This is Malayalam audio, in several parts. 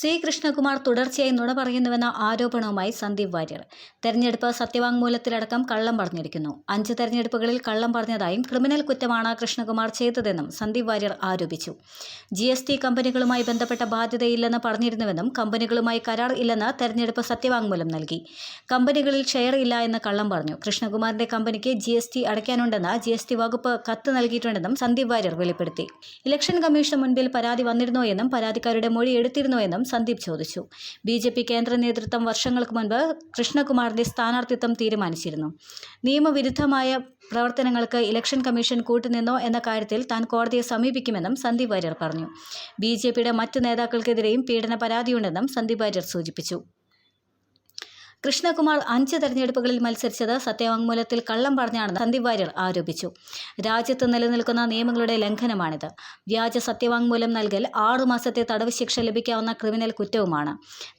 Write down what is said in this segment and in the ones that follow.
സി കൃഷ്ണകുമാർ തുടർച്ചയായി നുണ പറയുന്നുവെന്ന ആരോപണവുമായി സന്ദീപ് വാര്യർ. തെരഞ്ഞെടുപ്പ് സത്യവാങ്മൂലത്തിലടക്കം കള്ളം പറഞ്ഞിരിക്കുന്നു. അഞ്ച് തെരഞ്ഞെടുപ്പുകളിൽ കള്ളം പറഞ്ഞതായും ക്രിമിനൽ കുറ്റമാണ് കൃഷ്ണകുമാർ ചെയ്തതെന്നും സന്ദീപ് വാര്യർ ആരോപിച്ചു. ജി എസ് ടി കമ്പനികളുമായി ബന്ധപ്പെട്ട ബാധ്യതയില്ലെന്ന് പറഞ്ഞിരുന്നുവെന്നും കമ്പനികളുമായി കരാർ ഇല്ലെന്ന് തെരഞ്ഞെടുപ്പ് സത്യവാങ്മൂലം നൽകി. കമ്പനികളിൽ ഷെയർ ഇല്ല എന്ന് കള്ളം പറഞ്ഞു. കൃഷ്ണകുമാറിന്റെ കമ്പനിക്ക് ജി എസ് ടി അടയ്ക്കാനുണ്ടെന്ന് ജി എസ് ടി വകുപ്പ് കത്ത് നൽകിയിട്ടുണ്ടെന്നും സന്ദീപ് വാര്യർ വെളിപ്പെടുത്തി. ഇലക്ഷൻ കമ്മീഷന് മുൻപിൽ പരാതി വന്നിരുന്നോ എന്നും പരാതിക്കാരുടെ മൊഴി എടുത്തിരുന്നോ എന്നും സന്ദീപ് ചോദിച്ചു. ബി ജെ പി കേന്ദ്ര നേതൃത്വം വർഷങ്ങൾക്ക് മുൻപ് കൃഷ്ണകുമാറിന്റെ സ്ഥാനാർത്ഥിത്വം തീരുമാനിച്ചിരുന്നു. നിയമവിരുദ്ധമായ പ്രവർത്തനങ്ങൾക്ക് ഇലക്ഷൻ കമ്മീഷൻ കൂട്ടുനിന്നോ എന്ന കാര്യത്തിൽ താൻ കോടതിയെ സമീപിക്കുമെന്നും സന്ദീപ് വാര്യർ പറഞ്ഞു. ബി ജെ പിയുടെ മറ്റ് നേതാക്കൾക്കെതിരെയും പീഡന പരാതിയുണ്ടെന്നും സന്ദീപ് വാര്യർ സൂചിപ്പിച്ചു. കൃഷ്ണകുമാർ അഞ്ച് തെരഞ്ഞെടുപ്പുകളിൽ മത്സരിച്ചത് സത്യവാങ്മൂലത്തിൽ കള്ളം പറഞ്ഞാണെന്ന് സന്ദീപ് വാര്യർ ആരോപിച്ചു. രാജ്യത്ത് നിലനിൽക്കുന്ന നിയമങ്ങളുടെ ലംഘനമാണിത്. വ്യാജ സത്യവാങ്മൂലം നൽകൽ ആറു മാസത്തെ തടവ് ശിക്ഷ ലഭിക്കാവുന്ന ക്രിമിനൽ കുറ്റവുമാണ്.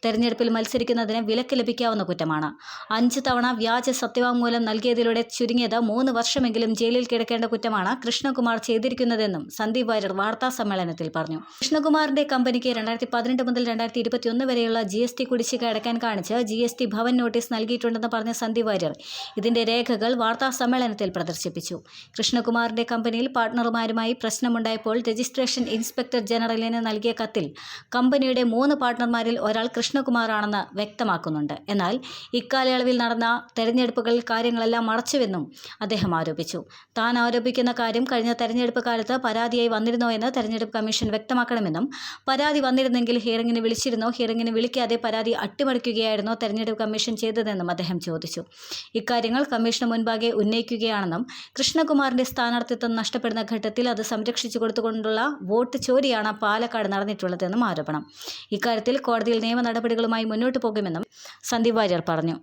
തെരഞ്ഞെടുപ്പിൽ മത്സരിക്കുന്നതിന് വിലക്ക് ലഭിക്കാവുന്ന കുറ്റമാണ്. അഞ്ച് തവണ വ്യാജ സത്യവാങ്മൂലം നൽകിയതിലൂടെ ചുരുങ്ങിയത് മൂന്ന് വർഷമെങ്കിലും ജയിലിൽ കിടക്കേണ്ട കുറ്റമാണ് കൃഷ്ണകുമാർ ചെയ്തിരിക്കുന്നതെന്നും സന്ദീപ് വാര്യർ വാർത്താ സമ്മേളനത്തിൽ പറഞ്ഞു. കൃഷ്ണകുമാറിന്റെ കമ്പനിക്ക് രണ്ടായിരത്തി പതിനെട്ട് മുതൽ രണ്ടായിരത്തി ഇരുപത്തിയൊന്ന് വരെയുള്ള ജി എസ് ടി കുടിശ്ശിക അടയ്ക്കാൻ കാണിച്ച് G S T Bhavan notice നൽകിയിട്ടുണ്ടെന്ന് പറഞ്ഞ സന്ദീപ് വാര്യർ ഇതിന്റെ രേഖകൾ വാർത്താ സമ്മേളനത്തിൽ പ്രദർശിപ്പിച്ചു. കൃഷ്ണകുമാറിന്റെ കമ്പനിയിൽ പാർട്ണർമാരുമായി പ്രശ്നമുണ്ടായപ്പോൾ രജിസ്ട്രേഷൻ ഇൻസ്പെക്ടർ ജനറലിന് നൽകിയ കത്തിൽ കമ്പനിയുടെ മൂന്ന് പാർട്ണർമാരിൽ ഒരാൾ കൃഷ്ണകുമാറാണെന്ന് വ്യക്തമാക്കുന്നുണ്ട്. എന്നാൽ ഇക്കാലയളവിൽ നടന്ന തെരഞ്ഞെടുപ്പുകളിൽ കാര്യങ്ങളെല്ലാം മറച്ചുവെന്നും അദ്ദേഹം ആരോപിച്ചു. താൻ ആരോപിക്കുന്ന കാര്യം കഴിഞ്ഞ തെരഞ്ഞെടുപ്പ് കാലത്ത് പരാതിയായി വന്നിരുന്നോ എന്ന് തെരഞ്ഞെടുപ്പ് കമ്മീഷൻ വ്യക്തമാക്കണമെന്നും പരാതി വന്നിരുന്നെങ്കിൽ ഹിയറിംഗിന് വിളിച്ചിരുന്നോ ഹിയറിംഗിന് വിളിക്കാതെ പരാതി അട്ടിമറിക്കുകയായിരുന്നോ തെരഞ്ഞെടുപ്പ് കമ്മീഷൻ ചെയ്തതെന്നും അദ്ദേഹം ചോദിച്ചു. ഇക്കാര്യങ്ങൾ കമ്മീഷന് മുൻപാകെ ഉന്നയിക്കുകയാണെന്നും കൃഷ്ണകുമാറിന്റെ സ്ഥാനാർത്ഥിത്വം നഷ്ടപ്പെടുന്ന ഘട്ടത്തിൽ അത് സംരക്ഷിച്ചു കൊടുത്തുകൊണ്ടുള്ള വോട്ട് ചോരിയാണ് പാലക്കാട് നടന്നിട്ടുള്ളതെന്നും ആരോപണം. ഇക്കാര്യത്തിൽ കോടതിയിൽ നിയമ നടപടികളുമായി മുന്നോട്ട് പോകുമെന്നും സന്ദീപ് വാര്യർ പറഞ്ഞു.